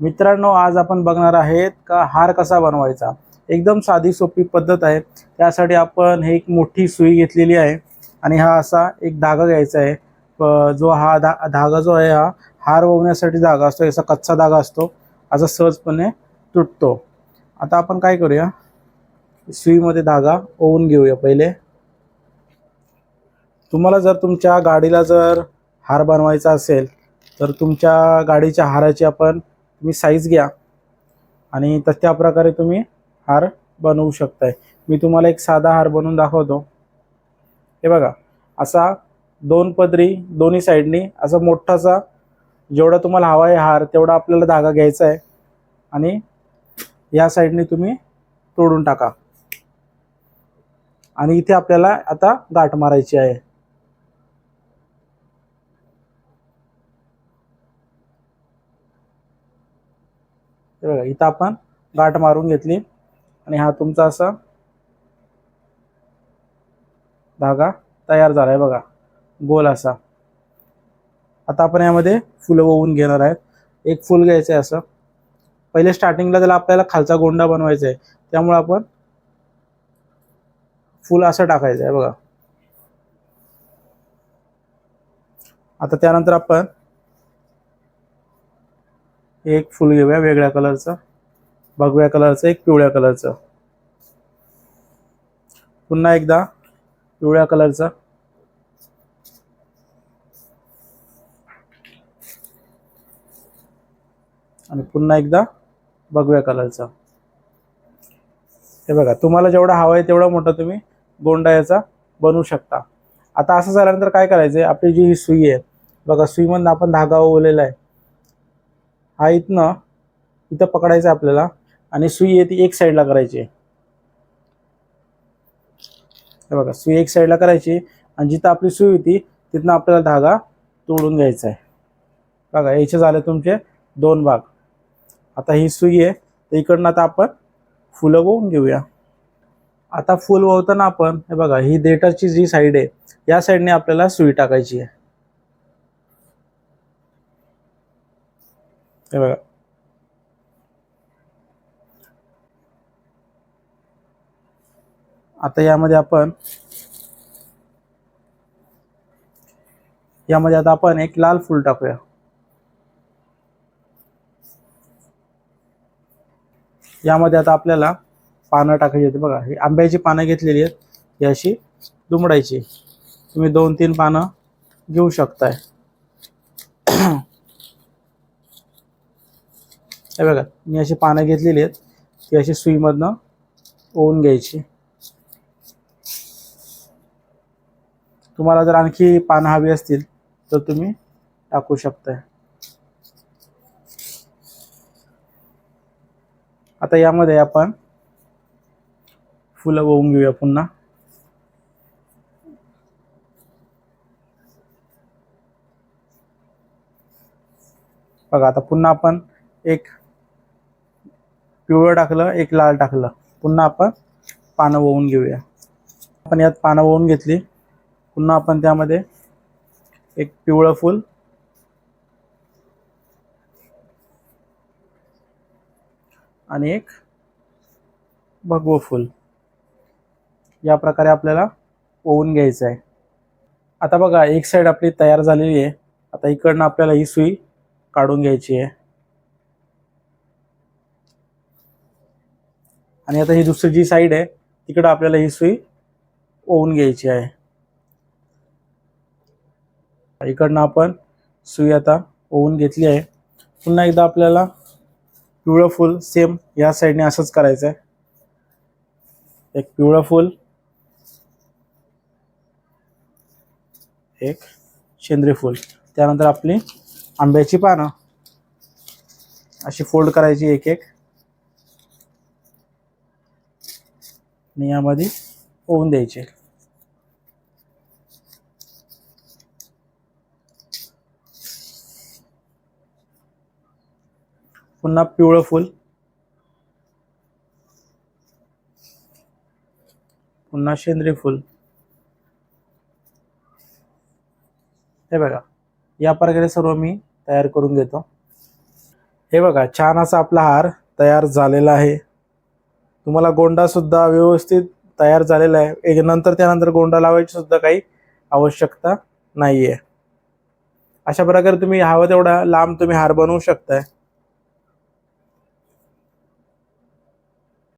मित्रांनो आज आपण बघणार आहेत का हार कसा बनवायचा. एकदम साधी सोपी पद्धत आहे. त्यासाठी आपण हे एक मोठी सुई घेतलेली आहे आणि हा असा एक धागा घ्यायचा आहे. जो हा धा धागा जो आहे हा हार ववण्यासाठी धागा असतो. याचा कच्चा धागा असतो. असा सहजपणे तुटतो. आता आपण काय करूया? सुईमध्ये धागा ओवून घेऊया पहिले. तुम्हाला जर तुमच्या गाडीला जर हार बनवायचा असेल तर तुमच्या गाडीच्या हाराची आपण तुम्ही साईज घ्या. आणि तर त्या प्रकारे तुम्ही हार बनवू शकताय. मी तुम्हाला एक साधा हार बनवून दाखवतो. हे बघा असा दोन पदरी दोन्ही साईडनी असा मोठासा जेवढा तुम्हाला हवा आहे हार तेवढा आपल्याला धागा घ्यायचा आहे. आणि या साईडने तुम्ही तोडून टाका. आणि इथे आपल्याला आता गाठ मारायची आहे. हे बघा इथं आपण गाठ मारून घेतली. आणि हा तुमचा असा धागा तयार झाला आहे बघा गोल असा. आता आपण यामध्ये फुलं ववून घेणार आहेत. एक फुल घ्यायचं आहे असं. पहिले स्टार्टिंगला त्याला आपल्याला खालचा गोंडा बनवायचा आहे. त्यामुळे आपण फुल असं टाकायचं आहे बघा. आता त्यानंतर आपण एक फुल घेऊया वेगळ्या कलरचं. भगव्या कलरचं एक पिवळ्या कलरचं. पुन्हा एकदा पिवळ्या कलरचं. आणि पुन्हा एकदा भगव्या कलरचं. हे बघा तुम्हाला जेवढा हवा आहे तेवढा मोठा तुम्ही गोंडा याचा बनवू शकता. आता असं झाल्यानंतर काय करायचं आहे आपली जी ही सुई आहे बघा सुईमधनं आपण धागा ओवलेला आहे. हा इथनं इथं पकडायचं आहे आपल्याला. आणि सुई आहे ती एक साईडला करायची आहे. हे बघा सुई एक साईडला करायची आणि जिथं आपली सुई होती तिथनं आपल्याला धागा तोडून घ्यायचा आहे. बघा याचे झाले तुमचे दोन भाग. आता ही सुई आहे तर इकडनं आता आपण फुलं वळून घेऊया. आता फुल वळताना आपण हे बघा ही देटाची जी साईड आहे या साईडने आपल्याला सुई टाकायची आहे. हे बघा. आता यामध्ये आपण यामध्ये आता आपण एक लाल फूल टाकूया. यामध्ये आता आपल्याला पानं टाकायची आहेत. बघा ही आंब्याची पानं घेतलेली आहेत. ही अशी दुमडायची. तुम्ही दोन तीन पानं घेऊ शकताय. हे बघा मी अशी पानं घेतलेली आहेत. ती अशी सुईमधनं ओवून घ्यायची. तुम्हाला जर आणखी पानं हवी असतील तर तुम्ही टाकू शकताय. आता यामध्ये आपण फुलं ओवून घेऊया पुन्हा. बघा आता पुन्हा आपण एक पिवळं टाकलं एक लाल टाकलं. पुन्हा आपण पानं वळून घेऊया. आपण यात पानं वळून घेतली. पुन्हा आपण त्यामध्ये एक पिवळं फूल आणि एक भगवं फूल. या प्रकारे आपल्याला ओवून घ्यायचं आहे. आता बघा एक साईड आपली तयार झालेली आहे. आता इकडनं आपल्याला ही सुई काढून घ्यायची आहे. आणि आता ही दुसरी जी साईड आहे तिकडं आपल्याला ही सुई ओवून घ्यायची आहे. इकडनं आपण सुई आता ओवून घेतली आहे. पुन्हा एकदा आपल्याला पिवळं फूल सेम या साईडने असंच करायचं आहे एक पिवळं फूल एक शेंद्री फूल. त्यानंतर आपली आंब्याची पानं. अशी फोल्ड करायची एक एक आणि यामध्ये ओवून द्यायचे. पुन्हा पिवळं फूल. पुन्हा शेंद्री फूल. हे बघा या प्रकारे सर्व मी तयार करून घेतो. हे बघा छान असा आपला हार तयार झालेला आहे. तुम्हाला गोंडा सुद्धा व्यवस्थित तयार झालेला आहे. एक नंतर त्यानंतर गोंडा लावायची सुद्धा काही आवश्यकता नाहीये. अशा प्रकारे तुम्ही हवं तेवढा लांब तुम्ही हार बनवू शकताय.